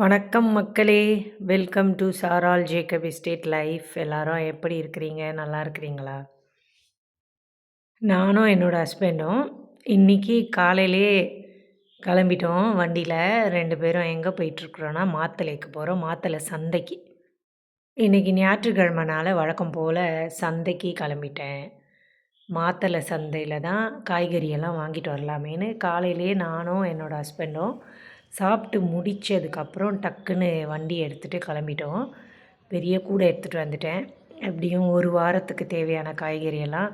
வணக்கம் மக்களே. Welcome to சாரால் ஜேக்கப் எஸ்டேட் லைஃப் எல்லாரும் எப்படி இருக்கிறீங்க? நல்லா இருக்கிறீங்களா? நானும் என்னோடய ஹஸ்பண்டும் இன்றைக்கி காலையிலே கிளம்பிட்டோம். வண்டியில் ரெண்டு பேரும் எங்கே போயிட்டுருக்குறோன்னா மாத்தளைக்கு போகிறோம் மாத்தளை சந்தைக்கு. இன்றைக்கி ஞாயிற்றுக்கிழமைனால வழக்கம் போல் சந்தைக்கு கிளம்பிட்டேன். மாத்தளை சந்தையில் தான் காய்கறியெல்லாம் வாங்கிட்டு வரலாமேன்னு காலையிலேயே நானும் என்னோடய ஹஸ்பண்டும் சாப்பிட்டு முடித்ததுக்கப்புறம் டக்குன்னு வண்டி எடுத்துகிட்டு கிளம்பிட்டோம். பெரிய கூடை எடுத்துகிட்டு வந்துட்டேன். எப்படியும் ஒரு வாரத்துக்கு தேவையான காய்கறியெல்லாம்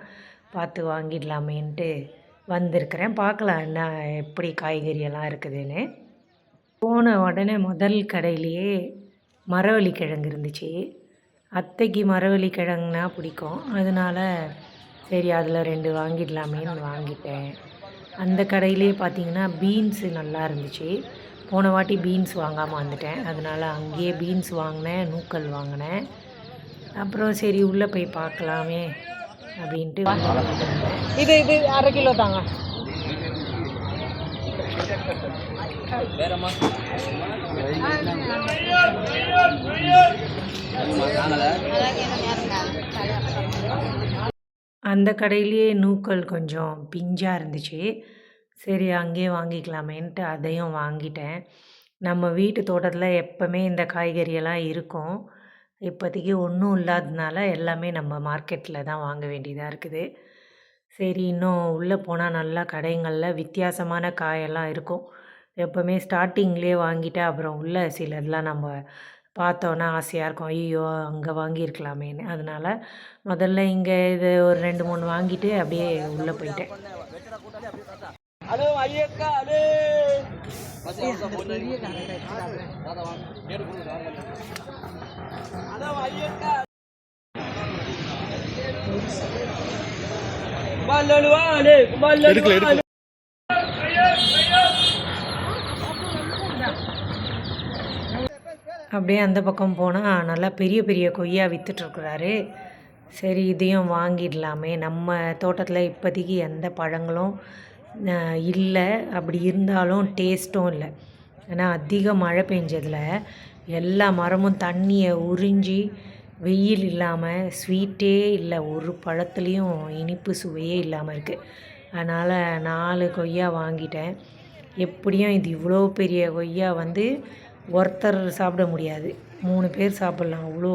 பார்த்து வாங்கிடலாமேன்ட்டு வந்திருக்கிறேன். பார்க்கலாம் என்ன எப்படி காய்கறியெல்லாம் இருக்குதுன்னு. போன உடனே முதல் கடையிலேயே மரவள்ளி கிழங்கு இருந்துச்சு. அத்தைக்கு மரவள்ளி கிழங்குனா பிடிக்கும். அதனால் சரி அதில் ரெண்டு வாங்கிடலாமேன்னு வாங்கிட்டேன். அந்த கடையிலே பார்த்தீங்கன்னா பீன்ஸு நல்லா இருந்துச்சு. போன வாட்டி பீன்ஸ் வாங்காமல் வந்துட்டேன். அதனால் அங்கேயே பீன்ஸ் வாங்கினேன் நூக்கல் வாங்கினேன். அப்புறம் சரி உள்ளே போய் பார்க்கலாமே அப்படின்ட்டு இது இது அரை கிலோ தாங்க. அந்த கடையிலேயே நூக்கல் கொஞ்சம் பிஞ்சாக இருந்துச்சு. சரி அங்கேயே வாங்கிக்கலாமேன்ட்டு அதையும் வாங்கிட்டேன். நம்ம வீட்டு தோட்டத்தில் எப்போவுமே இந்த காய்கறியெல்லாம் இருக்கும். இப்போதைக்கு ஒன்றும் இல்லாததுனால எல்லாமே நம்ம மார்க்கெட்டில் தான் வாங்க வேண்டியதாக இருக்குது. சரி இன்னும் உள்ளே போனால் நல்லா கடைங்களில் வித்தியாசமான காயெல்லாம் இருக்கும். எப்போவுமே ஸ்டார்டிங்லேயே வாங்கிட்டு அப்புறம் உள்ள சிலதெலாம் நம்ம பார்த்தோன்னா ஆசையாக இருக்கும் ஐயோ அங்கே வாங்கியிருக்கலாமேன்னு. அதனால் முதல்ல இங்கே இது ஒரு ரெண்டு மூணு வாங்கிட்டு அப்படியே உள்ளே போயிட்டேன். எடுக்கல அப்படியே அந்த பக்கம் போனால் நல்லா பெரிய பெரிய கொய்யா விற்றுட்ருக்குறாரு சரி இதையும் வாங்கிடலாமே. நம்ம தோட்டத்தில் இப்போதைக்கு எந்த பழங்களும் இல்லை. அப்படி இருந்தாலும் டேஸ்ட்டும் இல்லை. ஏன்னா அதிக மழை பெஞ்சதில் எல்லா மரமும் தண்ணியை உறிஞ்சி வெயில் இல்லாமல் ஸ்வீட்டே இல்லை. ஒரு பழத்துலேயும் இனிப்பு சுவையே இல்லாமல் இருக்குது அதனால் நாலு கொய்யா வாங்கிட்டேன். எப்படியும் இது இவ்வளோ பெரிய கொய்யா வந்து ஒருத்தர் சாப்பிட முடியாது. மூணு பேர் சாப்பிட்லாம். அவ்வளோ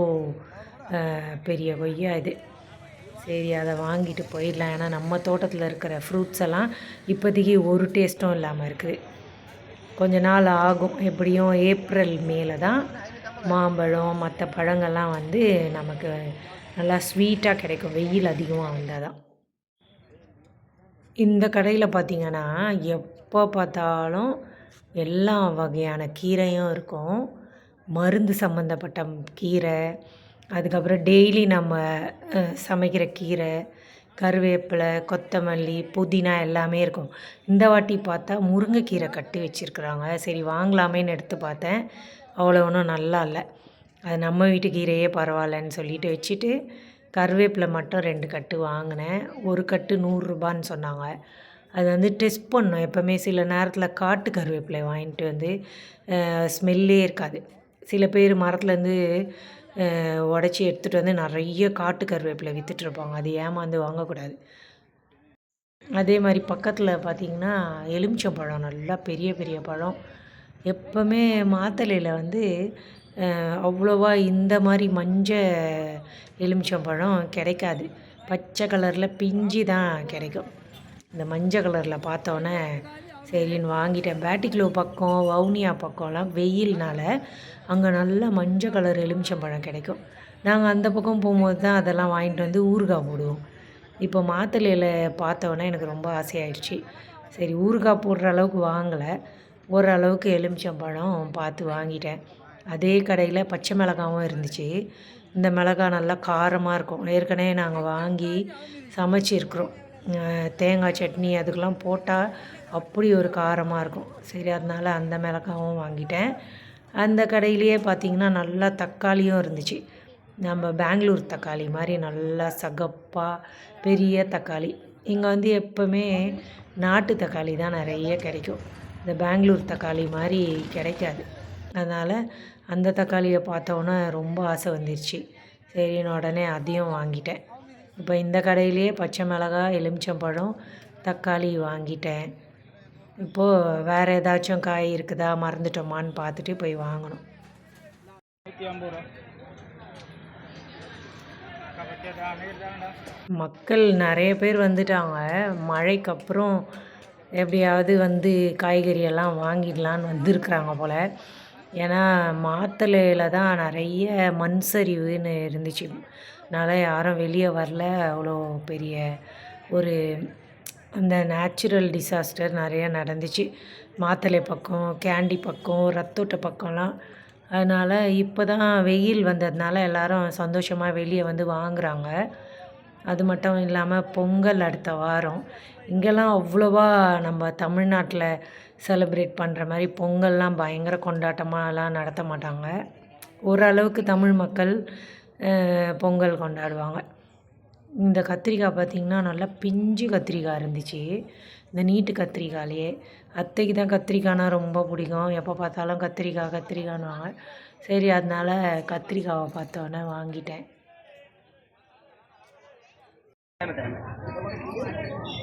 பெரிய கொய்யா இது. சரி அதை வாங்கிட்டு போயிடலாம். ஏன்னா நம்ம தோட்டத்தில் இருக்கிற ஃப்ரூட்ஸ் எல்லாம் இப்போதைக்கு ஒரு டேஸ்ட்டும் இல்லாமல் இருக்குது. கொஞ்ச நாள் ஆகும். எப்படியும் ஏப்ரல் மேலே தான் மாம்பழம் மற்ற பழங்கள்லாம் வந்து நமக்கு நல்லா ஸ்வீட்டாக கிடைக்கும். வெயில் அதிகமாக வந்தால் தான். இந்த கடையில் பார்த்திங்கன்னா எப்போ பார்த்தாலும் எல்லா வகையான கீரையும் இருக்கும். மருந்து சம்மந்தப்பட்ட கீரை அதுக்கப்புறம் டெய்லி நம்ம சமைக்கிற கீரை கருவேப்பிலை கொத்தமல்லி புதினா எல்லாமே இருக்கும். இந்த வாட்டி பார்த்தா முருங்கைக்கீரை கட்டி வச்சுருக்குறாங்க. சரி வாங்கலாமேன்னு எடுத்து பார்த்தேன். அவ்வளோ ஒன்றும் நல்லா இல்லை. அது நம்ம வீட்டு கீரையே பரவாயில்லன்னு சொல்லிட்டு வச்சுட்டு கருவேப்பிலை மட்டும் ரெண்டு கட்டு வாங்கினேன். ஒரு கட்டு நூறுரூபான்னு சொன்னாங்க. அது வந்து டெஸ்ட் பண்ணோம் எப்போவுமே சில நேரத்தில் காட்டு கருவேப்பிலை வாங்கிட்டு வந்து ஸ்மெல்லே இருக்காது. சில பேர் மரத்துலேருந்து உடச்சி எடுத்துகிட்டு வந்து நிறைய காட்டு கருவேப்பிலை விற்றுட்ருப்பாங்க அது ஏமாந்து வாங்கக்கூடாது. அதே மாதிரி பக்கத்தில் பார்த்திங்கன்னா எலுமிச்சம்பழம் நல்லா பெரிய பெரிய பழம். எப்போவுமே மாத்தலையில் வந்து அவ்வளோவா இந்த மாதிரி மஞ்சள் எலுமிச்சம்பழம் கிடைக்காது. பச்சை கலரில் பிஞ்சு தான் கிடைக்கும். இந்த மஞ்சள் கலரில் பார்த்தோன்னே சரின்னு வாங்கிட்டேன். பேட்டிக்லோ பக்கம் வவுனியா பக்கம்லாம் வெயில்னால் அங்கே நல்லா மஞ்சள் கலர் எலுமிச்சம்பழம் கிடைக்கும். நாங்கள் அந்த பக்கம் போகும்போது தான் அதெல்லாம் வாங்கிட்டு வந்து ஊறுகாய் போடுவோம். இப்போ மாத்தலையில் பார்த்தோன்னே எனக்கு ரொம்ப ஆசையாயிடுச்சு. சரி ஊறுகாய் போடுற அளவுக்கு வாங்கலை. ஓரளவுக்கு எலுமிச்சம்பழம் பார்த்து வாங்கிட்டேன். அதே கடையில் பச்சை மிளகாவும் இருந்துச்சு. இந்த மிளகாய் நல்லா காரமாக இருக்கும். ஏற்கனவே நாங்கள் வாங்கி சமைச்சிருக்கிறோம். தேங்காய் சட்னி அதுக்கெலாம் போட்டால் அப்படி ஒரு காரமாக இருக்கும். சரி அதனால் அந்த மிளகாவும் வாங்கிட்டேன். அந்த கடையிலேயே பார்த்திங்கன்னா நல்லா தக்காளியும் இருந்துச்சு. நம்ம பெங்களூர் தக்காளி மாதிரி நல்லா சகப்பாக பெரிய தக்காளி. இங்கே வந்து எப்போவுமே நாட்டு தக்காளி தான் நிறைய கிடைக்கும். இந்த பெங்களூர் தக்காளி மாதிரி கிடைக்காது. அதனால் அந்த தக்காளியை பார்த்தோன்னே ரொம்ப ஆசை வந்துருச்சு. சரின்னு உடனே அதையும் வாங்கிட்டேன். இப்போ இந்த கடையிலேயே பச்சை மிளகாய் எலுமிச்சம்பழம் தக்காளி வாங்கிட்டேன். இப்போது வேறு ஏதாச்சும் காய் இருக்குதா மறந்துட்டோமான்னு பார்த்துட்டு போய் வாங்கணும். நூற்றி மக்கள் நிறைய பேர் வந்துட்டாங்க. மழைக்கு அப்புறம் எப்படியாவது வந்து காய்கறியெல்லாம் வாங்கிடலான்னு வந்திருக்குறாங்க போல். ஏன்னா மாத்தலையில் தான் நிறைய மண் சரிவுன்னு இருந்துச்சு. அதனால் யாரும் வெளியே வரல. அவ்வளோ பெரிய ஒரு அந்த நேச்சுரல் டிசாஸ்டர் நிறையா நடந்துச்சு. மாத்தளை பக்கம் கேண்டி பக்கம் ரத்தோட்ட பக்கம்லாம். அதனால் இப்போ தான் வெயில் வந்ததுனால எல்லாரும் சந்தோஷமாக வெளியே வந்து வாங்குகிறாங்க அது மட்டும் இல்லாமல் பொங்கல் அடுத்த வாரம். இங்கெல்லாம் அவ்வளோவா நம்ம தமிழ்நாட்டில் செலிப்ரேட் பண்ணுற மாதிரி பொங்கல்லாம் பயங்கர கொண்டாட்டமாகலாம் நடத்த மாட்டாங்க. ஓரளவுக்கு தமிழ் மக்கள் பொங்கல் கொண்டாடுவாங்க இந்த கத்திரிக்காய் பார்த்திங்கன்னா நல்லா பிஞ்சு கத்திரிக்காய் இருந்துச்சு இந்த நீட்டு கத்திரிக்காயிலேயே அத்தைக்கு தான் கத்திரிக்காய்னா ரொம்ப பிடிக்கும் எப்போ பார்த்தாலும் கத்திரிக்காய் கத்திரிக்காய்னுவாங்க சரி அதனால் கத்திரிக்காவை பார்த்தோன்னே வாங்கிட்டேன்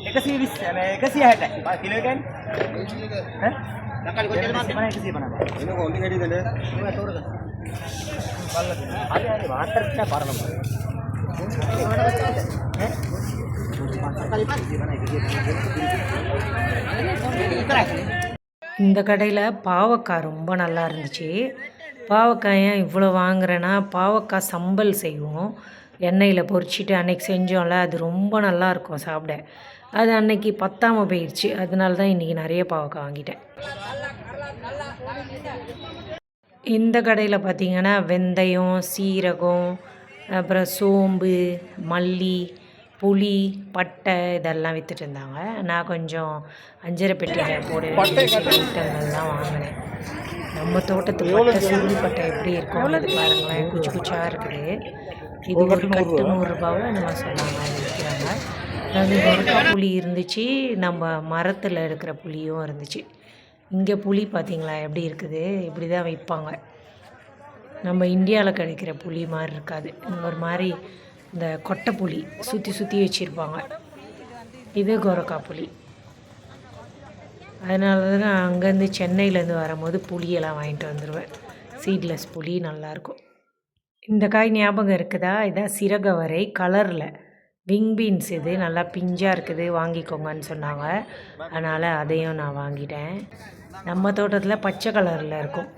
एकसी वीस एकसी आहे काय किलो काय இந்த கடையில் பாவக்காய் ரொம்ப நல்லா இருந்துச்சு. பாவக்காய் ஏன் இவ்வளோ வாங்குறேன்னா பாவக்காய் சம்பல் செய்வோம். எண்ணெயில் பொறிச்சிட்டு அன்றைக்கி செஞ்சோம்ல அது ரொம்ப நல்லா இருக்கும் சாப்பிட. அது அன்னைக்கு பத்தாமல் போயிடுச்சு அதனால தான் இன்றைக்கி நிறைய பாவக்காய் வாங்கிட்டேன். இந்த கடையில் பார்த்தீங்கன்னா வெந்தயம் சீரகம் அப்புறம் சோம்பு மல்லி புளி பட்டை இதெல்லாம் விற்றுட்டு இருந்தாங்க. நான் கொஞ்சம் அஞ்சரை பெட்டியில் போட ஐட்டங்கள்லாம் வாங்கினேன். நம்ம தோட்டத்து பட்டை சுருள் பட்டை எப்படி இருக்கும் அது பாருங்களேன். குச்சி குச்சாக இருக்குது. இது ஒரு கட்டு நூறுரூபாவை நம்ம சொன்னாங்க. அது விற்கிறாங்க. அதாவது முருங்கா புளி இருந்துச்சு. நம்ம மரத்தில் இருக்கிற புளியும் இருந்துச்சு. இங்கே புளி பார்த்தீங்களா எப்படி இருக்குது? இப்படி தான் வைப்பாங்க. நம்ம இந்தியாவில் கிடைக்கிற புளி மாதிரி இருக்காது. ஒரு மாதிரி இந்த கொட்டை புளி சுற்றி சுற்றி வச்சுருப்பாங்க. இது கோரக்கா புளி அதனால தான் நான் அங்கேருந்து சென்னையிலேருந்து வரும்போது புளியெல்லாம் வாங்கிட்டு வந்துடுவேன் சீட்லெஸ் புளி நல்லாயிருக்கும் இந்த காய் ஞாபகம் இருக்குதா? இதான் சிறகவரை கலரில் விங் பீன்ஸ் இது நல்லா பிஞ்சாக இருக்குது வாங்கிக்கோங்கன்னு சொன்னாங்க. அதனால் அதையும் நான் வாங்கிட்டேன். நம்ம தோட்டத்தில் பச்சை கலரில் இருக்கும்.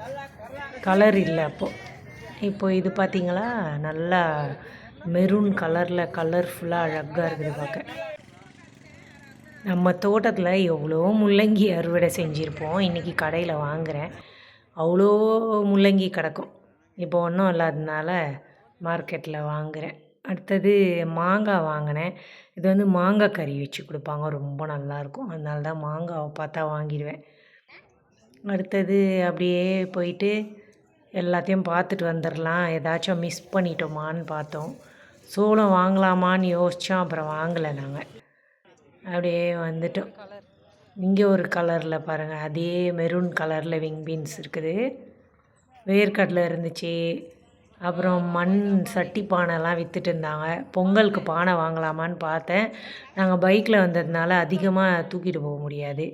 கலர் இல்லை அப்போது இப்போ இது பார்த்தீங்களா நல்லா மெரூன் கலரில் கலர்ஃபுல்லாக அழகாக இருக்குது பார்க்க நம்ம தோட்டத்தில் எவ்வளோ முள்ளங்கி அறுவடை செஞ்சுருப்போம். இன்றைக்கி கடையில் வாங்குகிறேன் அவ்வளோ முள்ளங்கி கிடக்கும். இப்போ ஒன்றும் இல்லாததுனால மார்க்கெட்டில் வாங்குகிறேன் அடுத்தது மாங்காய் வாங்கினேன். இது வந்து மாங்காய் கறி வச்சு கொடுப்பாங்க. ரொம்ப நல்லாயிருக்கும் அதனால தான் மாங்காவை பார்த்தா வாங்கிடுவேன். அடுத்தது அப்படியே போயிட்டு எல்லாத்தையும் பார்த்துட்டு வந்துடலாம். ஏதாச்சும் மிஸ் பண்ணிட்டோமான்னு பார்த்தோம். சோளம் வாங்கலாமான்னு யோசித்தோம் அப்புறம் வாங்கலை நாங்கள் அப்படியே வந்துட்டோம். இங்கே ஒரு கலரில் பாருங்கள் அதே மெரூன் கலரில் விங் பீன்ஸ் இருக்குது. வேர்க்கடலை இருந்துச்சு. அப்புறம் மண் சட்டி பானைலாம் விற்றுட்டு இருந்தாங்க. பொங்கலுக்கு பானை வாங்கலாமான்னு பார்த்தேன். நாங்கள் பைக்கில் வந்ததுனால அதிகமாக தூக்கிட்டு போக முடியாது.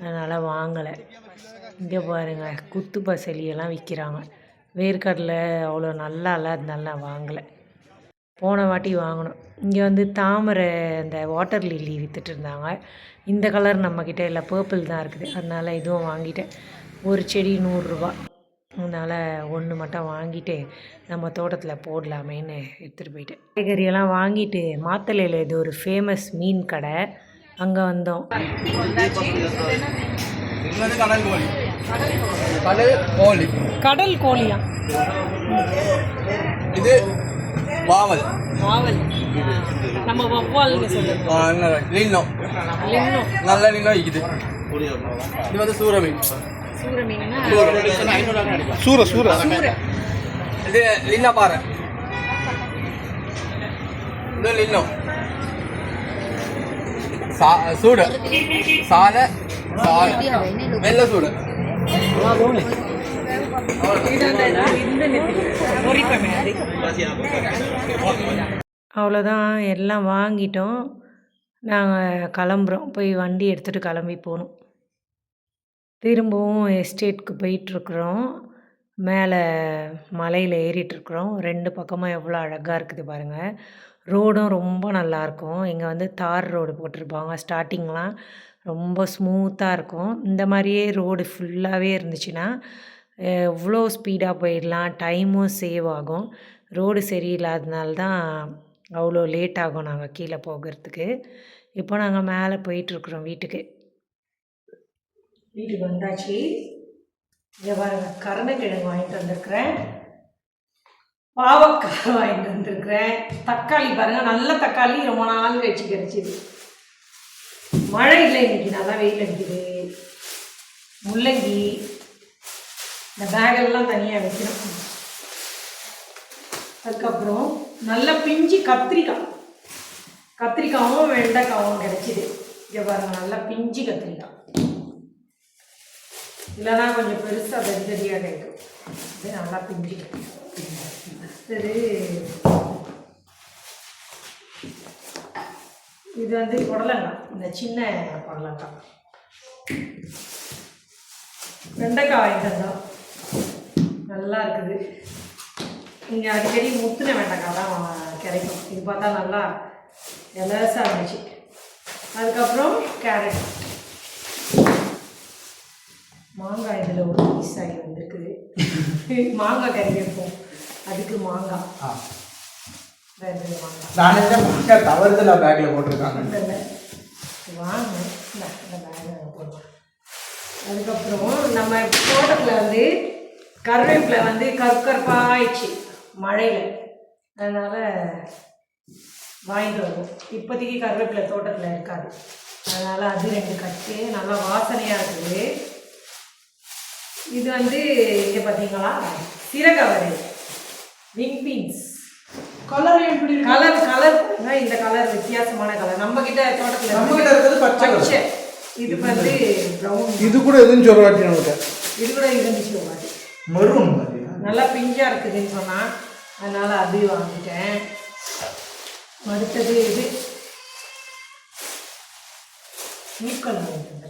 அதனால் வாங்கலை. இங்கே பாருங்கள் குத்து பசலியெல்லாம் விற்கிறாங்க வேர்க்கடலை அவ்வளோ நல்லா இல்லை அதனால வாங்கலை. போன வாட்டி வாங்கினோம். இங்கே வந்து தாமரை அந்த வாட்டர் லில்லி விற்றுட்டு இருந்தாங்க. இந்த கலர் நம்மக்கிட்ட இல்லை பர்பிள் தான் இருக்குது. அதனால் இதுவும் வாங்கிட்டேன். ஒரு செடி நூறுரூவா அதனால் ஒன்று மட்டும் வாங்கிட்டு நம்ம தோட்டத்தில் போடலாமேன்னு எடுத்துகிட்டு போயிட்டேன். காய்கறியெல்லாம் வாங்கிட்டு மாத்தளையில் இது ஒரு ஃபேமஸ் மீன் கடை. அங்கே வந்தோம். கடல் கோழி? கடல் கோழி. கடல் கோழியா? இது வாவல். ஆவல் நம்ம வவ்வால்னு சொல்லுவோம். லின்னோ லின்னோ நல்ல லின்னோ இருக்குது. இது வந்து சூர மீன் சூர மீன்னா சூர சூர இது லின்னா பாறை. இது லின்னோ. சா சூடு. சால சால வெள்ள சூடு. அவ்வளோதான் எல்லாம் வாங்கிட்டோம். நாங்கள் கிளம்புறோம். போய் வண்டி எடுத்துகிட்டு கிளம்பி போகணும். திரும்பவும் எஸ்டேட்க்கு போயிட்டுருக்குறோம். மேலே மலையில் ஏறிட்டுருக்குறோம். ரெண்டு பக்கமும் எவ்வளோ அழகாக இருக்குது பாருங்கள் ரோடும் ரொம்ப நல்லாயிருக்கும். இங்கே வந்து தார் ரோடு போட்டிருப்பாங்க. ஸ்டார்டிங்லாம் ரொம்ப ஸ்மூத்தாக இருக்கும். இந்த மாதிரியே ரோடு ஃபுல்லாகவே இருந்துச்சுன்னா எவ்வளோ ஸ்பீடாக போயிடலாம். டைமும் சேவ் ஆகும். ரோடு சரியில்லாதனால தான் அவ்வளோ லேட் ஆகும் நாங்கள் கீழே போகிறதுக்கு. இப்போ நாங்கள் மேலே போயிட்டுருக்குறோம் வீட்டுக்கு. வீட்டுக்கு வந்தாச்சு. இங்கே பாருங்க கருணைக்கிழங்கு வாங்கிட்டு வந்திருக்கிறேன். பாவக்காய் வாங்கிட்டு வந்திருக்கிறேன். தக்காளி பாருங்கள் நல்ல தக்காளி ரொம்ப நாள் கழிச்சு கிடச்சிது. மழை இல்லை இன்னைக்கு நல்லா வெயில் அடிக்குது. முள்ளங்கி இந்த பேகெல்லாம் தனியாக வைக்கணும் அதுக்கப்புறம் நல்ல பிஞ்சு கத்திரிக்காய். கத்திரிக்காவும் வெண்டைக்காவும் கிடச்சிது. இங்கே பாருங்கள் நல்லா பிஞ்சு கத்திரிக்காய். இல்லைன்னா கொஞ்சம் பெருசாக பெருந்தடியாக கேட்கும் இது நல்லா பிஞ்சு சரி. இது வந்து புடலங்காய். இந்த சின்ன புடலங்காய். வெண்டைக்காய் வாங்கிட்டு வந்தோம் நல்லா இருக்குது. இங்கே அடிக்கடி முத்துன வெண்டைக்காய் தான் கிடைக்கும். இது பார்த்தா நல்லா எலசாக இருந்துச்சு. அதுக்கப்புறம் கேரட். மாங்காய் இதில் ஒரு பீஸ் ஆகி வந்திருக்குது. மாங்காய் கறி வைப்போம். அதுக்கு மாங்காய். நான் என்ன மாங்காய்? தவறுதலா பேக்ல போட்டிருக்காங்க. வாங்க. போடுவோம் அதுக்கப்புறம் நம்ம தோட்டத்தில் வந்து கருவேப்பிலை வந்து கற்கற்பாயிடுச்சு மழையில். அதனால் வாங்கிட்டு வருவோம். இப்போதைக்கு கருவேப்பிலை தோட்டத்தில் இருக்காது. அதனால் அது ரெண்டு கட்டு. நல்லா வாசனையாக இருக்குது. இது வந்து இங்கே பார்த்தீங்களா சீரகவரை விங் பீன்ஸ் கலர் எப்படி? கலர் கலர் இந்த கலர் வித்தியாசமான கலர் நம்ம கிட்ட தோட்டத்தில் நம்ம இருக்கு. கிட்ட இருக்கிறது பச்சை. பச்சை. இது வந்து ப்ரௌன் இது கூட எதுவும் சொல்லுவாட்டி நமக்கு இது கூட இருந்துச்சு மாதிரி. மருவம் நல்லா பிஞ்சா இருக்குதுன்னு சொன்னா அதனால அது வாங்கிட்டேன். அடுத்தது இது. வந்திருக்கிறேன்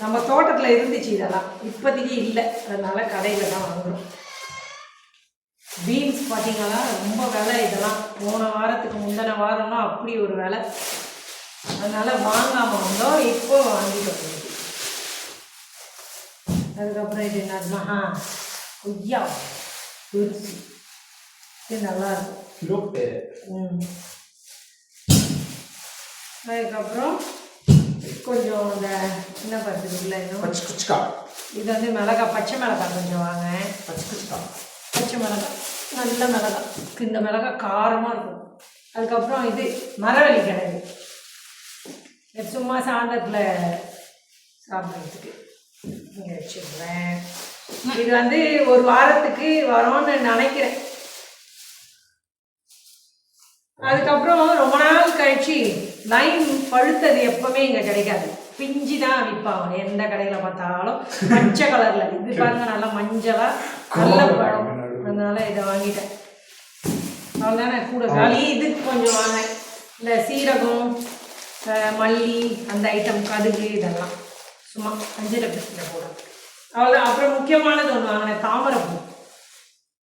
நம்ம தோட்டத்தில் இருந்துச்சு இதெல்லாம். இப்போதைக்கு இல்லை. அதனால கடையில் தான் வாங்குறோம். பீன்ஸ் பார்த்தீங்களா? ரொம்ப விலை இதெல்லாம். போன வாரத்துக்கு முந்தின வாரம்னா அப்படி ஒரு விலை. அதனால வாங்காமல் வந்தோம் இப்போ வாங்கிட்டு அதுக்கப்புறம் இது என்னதுன்னா ஆ, கொய்யா. பெருசு. இது நல்லா இருக்கும். சிரோப்பு ம். அதுக்கப்புறம் கொஞ்சம் இந்த என்ன இல்லை இன்னும் பச்சை குச்சிக்கா. இது வந்து மிளகாய் பச்சை மிளகாய் கொஞ்சம் வாங்க. பச்சை குச்சிக்கா. பச்சை மிளகாய் நல்ல மிளகாய் இந்த மிளகாய் காரமாக இருக்கும். அதுக்கப்புறம் இது மரவள்ளி கிழங்கு. சும்மா சாதத்தில் சாப்பிட்றதுக்கு. இங்கே வச்சுருவேன் இது வந்து ஒரு வாரத்துக்கு வரும்னு நினைக்கிறேன். அதுக்கப்புறம் ரொம்ப நாள் கழிச்சு லைன் பழுத்தது எப்பவுமே இங்கே கிடைக்காது. பிஞ்சு தான் விற்பாங்க எந்த கடையில் பார்த்தாலும் பச்சை கலரில் இது பாருங்க நல்லா மஞ்சளா நல்ல பழம். அதனால இதை வாங்கிட்டேன். அவ்வளோதானே கூட களி இது கொஞ்சம் வாங்கினேன். இந்த சீரகம் மல்லி அந்த ஐட்டம் கடுகு இதெல்லாம். சும்மா அஞ்சரை பிஸ்கில் போட அவ்வளோ அப்புறம் முக்கியமானது ஒன்று வாங்கினேன். தாமரைப்பூ.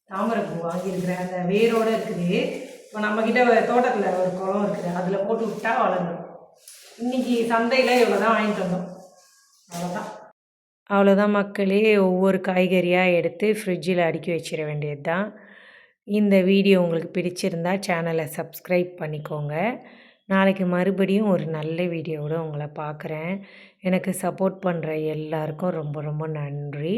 தாமரைப்பூ வாங்கியிருக்கிறேன். அந்த வேரோடு இருக்குது. இப்போ நம்மக்கிட்ட தோட்டத்தில் ஒரு குளம் இருக்குது. அதில் போட்டு விட்டா வளரும் இன்னைக்கு சந்தையில் இவ்வளோ தான் வாங்கிட்டு வந்தோம். அவ்வளோதான் அவ்வளோதான் மக்களே ஒவ்வொரு காய்கறியாக எடுத்து ஃப்ரிட்ஜில் அடுக்கி வச்சிட வேண்டியது தான் இந்த வீடியோ உங்களுக்கு பிடிச்சிருந்தா சேனலை சப்ஸ்கிரைப் பண்ணிக்கோங்க. நாளைக்கு மறுபடியும் ஒரு நல்ல வீடியோவோட உங்களை பார்க்குறேன். எனக்கு சப்போர்ட் பண்ணுற எல்லாருக்கும் ரொம்ப ரொம்ப நன்றி.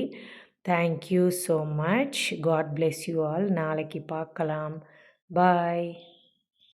Thank you so much God bless you all நாளைக்கு பார்க்கலாம். பாய்